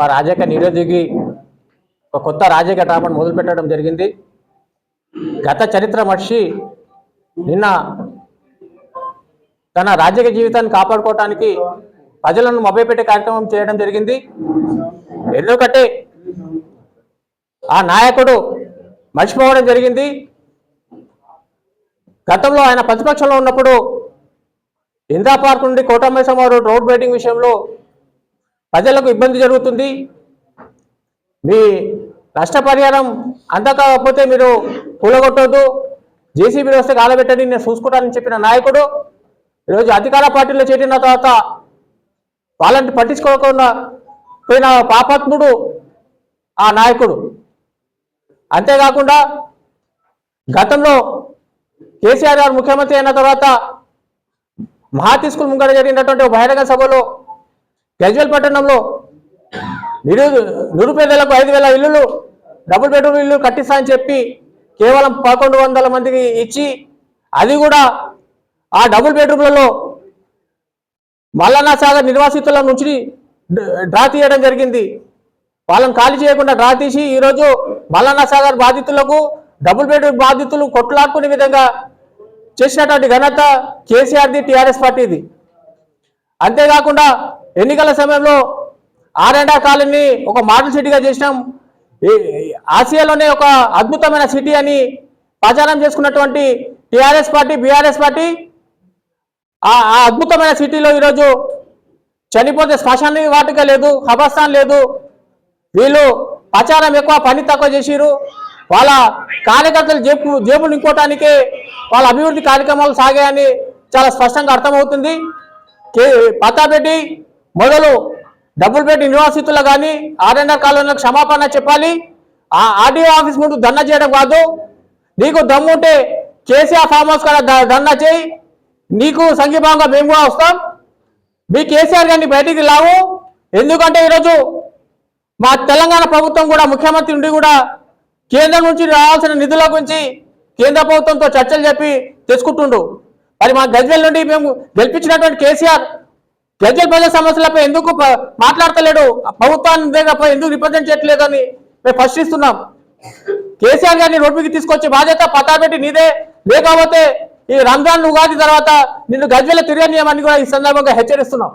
ఒక రాజకీయ నిరోధికి ఒక కొత్త రాజకీయ డ్రామాను మొదలుపెట్టడం జరిగింది. గత చరిత్ర మర్షి నిన్న తన రాజకీయ జీవితాన్ని కాపాడుకోవటానికి ప్రజలను మభ్యపెట్టే కార్యక్రమం చేయడం జరిగింది. ఎందుకంటే ఆ నాయకుడు మర్చిపోవడం జరిగింది. గతంలో ఆయన ప్రతిపక్షంలో ఉన్నప్పుడు ఇందిరా పార్క్ నుండి కోటమేశ్వరరావు రోడ్ బైటింగ్ విషయంలో ప్రజలకు ఇబ్బంది జరుగుతుంది. మీ నష్టపరిహారం అందకపోతే మీరు కూలగొట్టొద్దు. జేసీబీ వస్తే కాలబెట్టని నేను చూసుకుంటానని చెప్పిన నాయకుడు ఈరోజు అధికార పార్టీలో చేరిన తర్వాత వాళ్ళని పట్టించుకోకుండా పోయిన పాపాత్ముడు ఆ నాయకుడు. అంతేకాకుండా గతంలో కేసీఆర్ గారు ముఖ్యమంత్రి అయిన తర్వాత మహాతి ముంగడ జరిగినటువంటి బహిరంగ సభలో గజ్వెల్ పట్టణంలో నిరు నిరుపేదలకు ఐదు వేల ఇల్లులు డబుల్ బెడ్రూమ్ ఇల్లు కట్టిస్తానని చెప్పి కేవలం పదకొండు వందల మందికి ఇచ్చి అది కూడా ఆ డబుల్ బెడ్రూమ్లలో మల్లన్న సాగర్ నిర్వాసితుల నుంచి డ్రా తీయడం జరిగింది. వాళ్ళని ఖాళీ చేయకుండా డ్రా తీసి ఈరోజు మల్లన్న సాగర్ బాధితులకు డబుల్ బెడ్రూమ్ బాధితులు కొట్లాడుకునే విధంగా చేసినటువంటి ఘనత కేసీఆర్ది టీఆర్ఎస్ పార్టీది. అంతేకాకుండా ఎన్నికల సమయంలో ఆరెండా కాలనీ ఒక మోడల్ సిటీగా చేసినాం. ఆసియాలోనే ఒక అద్భుతమైన సిటీ అని ప్రచారం చేసుకున్నటువంటి టిఆర్ఎస్ పార్టీ బీఆర్ఎస్ పార్టీ ఆ అద్భుతమైన సిటీలో ఈరోజు చనిపోతే శ్మశాన వాటిక లేదు హబస్థాన్ లేదు. వీళ్ళు ప్రచారం ఎక్కువ పని తక్కువ చేసిరు వాళ్ళ కార్యకర్తలు జేబు జేబులు నింపుకోవటానికే వాళ్ళ అభివృద్ధి కార్యక్రమాలు సాగాయని చాలా స్పష్టంగా అర్థమవుతుంది. కే పతాపెట్టి మొదలు డబుల్ నివాసితులు కానీ ఆర్ఎన్ఆర్ కాలంలో క్షమాపణ చెప్పాలి. ఆ ఆర్డీఓ ఆఫీస్ ముందు ధర్నా చేయడం కాదు. నీకు దమ్ము ఉంటే కేసీఆర్ ఫామ్ హౌస్ కూడా ధర్నా చేయి. నీకు సంఘీభావంగా మేము కూడా వస్తాం. మీ కేసీఆర్ గారిని బయటికి లావు ఎందుకంటే ఈరోజు మా తెలంగాణ ప్రభుత్వం కూడా ముఖ్యమంత్రి నుండి కూడా కేంద్రం నుంచి రావాల్సిన నిధుల గురించి కేంద్ర ప్రభుత్వంతో చర్చలు చెప్పి తెచ్చుకుంటుండు మరి మా గజ్వెల్ నుండి మేము గెలిపించినటువంటి కేసీఆర్ ప్రజల ప్రజల సమస్యలపై ఎందుకు మాట్లాడతలేడు? ప్రభుత్వాన్ని ఎందుకు రిప్రజెంట్ చేయట్లేదు అని మేము ప్రశ్నిస్తున్నాం కేసీఆర్ గారిని రోడ్డుకి తీసుకొచ్చే బాధ్యత పతాబెట్టి నీదే. లేకపోతే ఈ రంజాన్ ఉగాది తర్వాత నిన్ను గజ్వెల తిరగనీయమని కూడా ఈ సందర్భంగా హెచ్చరిస్తున్నాం.